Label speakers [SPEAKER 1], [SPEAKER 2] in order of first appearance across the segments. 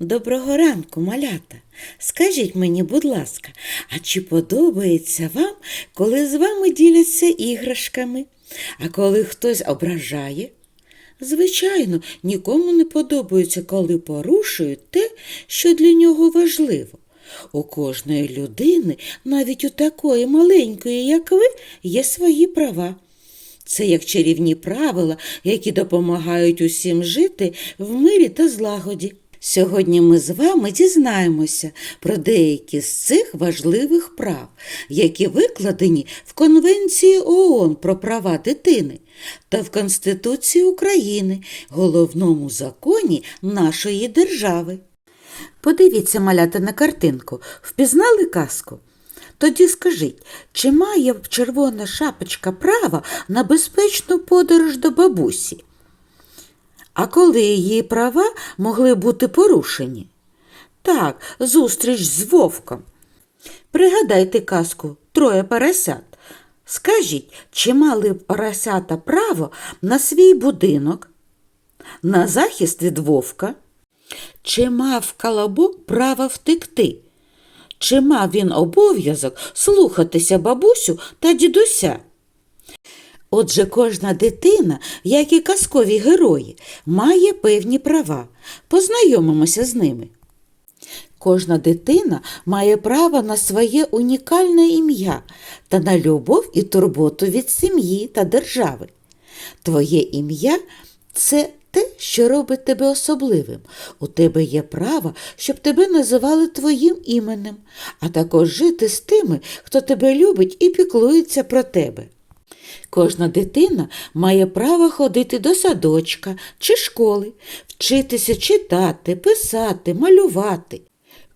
[SPEAKER 1] Доброго ранку, малята. Скажіть мені, будь ласка, а чи подобається вам, коли з вами діляться іграшками, а коли хтось ображає? Звичайно, нікому не подобається, коли порушують те, що для нього важливо. У кожної людини, навіть у такої маленької, як ви, є свої права. Це як чарівні правила, які допомагають усім жити в мирі та злагоді. Сьогодні ми з вами дізнаємося про деякі з цих важливих прав, які викладені в Конвенції ООН про права дитини та в Конституції України, головному законі нашої держави. Подивіться, малята, на картинку. Впізнали казку? Тоді скажіть, чи має червона шапочка права на безпечну подорож до бабусі? А коли її права могли бути порушені? Так, зустріч з вовком. Пригадайте казку Троє поросят. Скажіть, чи мали поросята право на свій будинок, на захист від вовка? Чи мав колобок право втекти? Чи мав він обов'язок слухатися бабусю та дідуся? Отже, кожна дитина, як і казкові герої, має певні права. Познайомимося з ними. Кожна дитина має право на своє унікальне ім'я та на любов і турботу від сім'ї та держави. Твоє ім'я це те, що робить тебе особливим. У тебе є право, щоб тебе називали твоїм іменем, а також жити з тими, хто тебе любить і піклується про тебе. Кожна дитина має право ходити до садочка чи школи, вчитися читати, писати, малювати.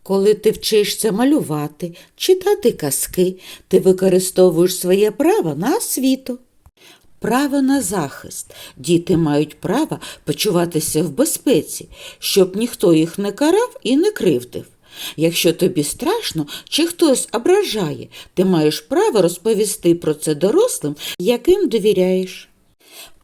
[SPEAKER 1] Коли ти вчишся малювати, читати казки, ти використовуєш своє право на освіту. Право на захист. Діти мають право почуватися в безпеці, щоб ніхто їх не карав і не кривдив. Якщо тобі страшно чи хтось ображає, ти маєш право розповісти про це дорослим, яким довіряєш.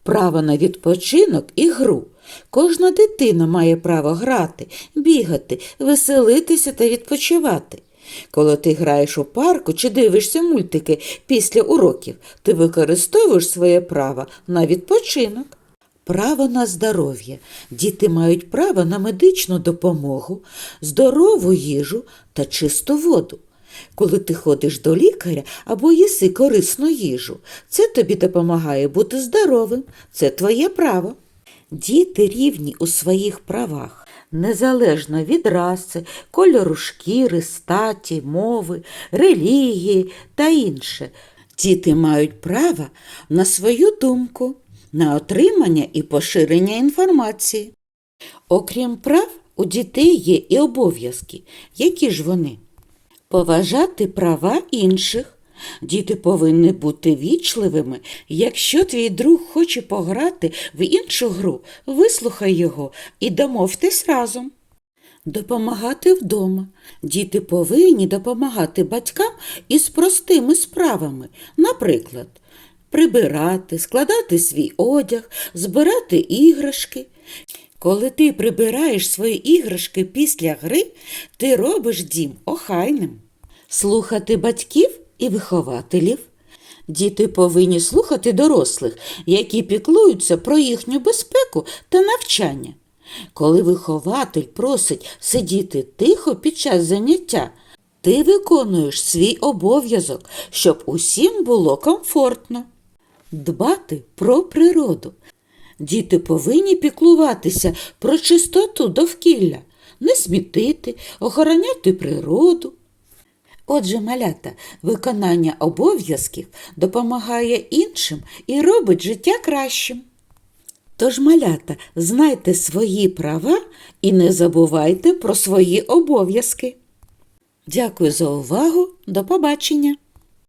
[SPEAKER 1] Право на відпочинок і гру. Кожна дитина має право грати, бігати, веселитися та відпочивати. Коли ти граєш у парку чи дивишся мультики після уроків, ти використовуєш своє право на відпочинок. Право на здоров'я. Діти мають право на медичну допомогу, здорову їжу та чисту воду. Коли ти ходиш до лікаря або їси корисну їжу, це тобі допомагає бути здоровим, це твоє право. Діти рівні у своїх правах, незалежно від раси, кольору шкіри, статі, мови, релігії та інше. Діти мають право на свою думку, на отримання і поширення інформації. Окрім прав, у дітей є і обов'язки. Які ж вони? Поважати права інших. Діти повинні бути вічливими. Якщо твій друг хоче пограти в іншу гру, вислухай його і домовтесь разом. Допомагати вдома. Діти повинні допомагати батькам із простими справами, наприклад, прибирати, складати свій одяг, збирати іграшки. Коли ти прибираєш свої іграшки після гри, ти робиш дім охайним. Слухати батьків і вихователів. Діти повинні слухати дорослих, які піклуються про їхню безпеку та навчання. Коли вихователь просить сидіти тихо під час заняття, ти виконуєш свій обов'язок, щоб усім було комфортно. Дбати про природу. Діти повинні піклуватися про чистоту довкілля, не смітити, охороняти природу. Отже, малята, виконання обов'язків допомагає іншим і робить життя кращим. Тож, малята, знайте свої права і не забувайте про свої обов'язки. Дякую за увагу. До побачення!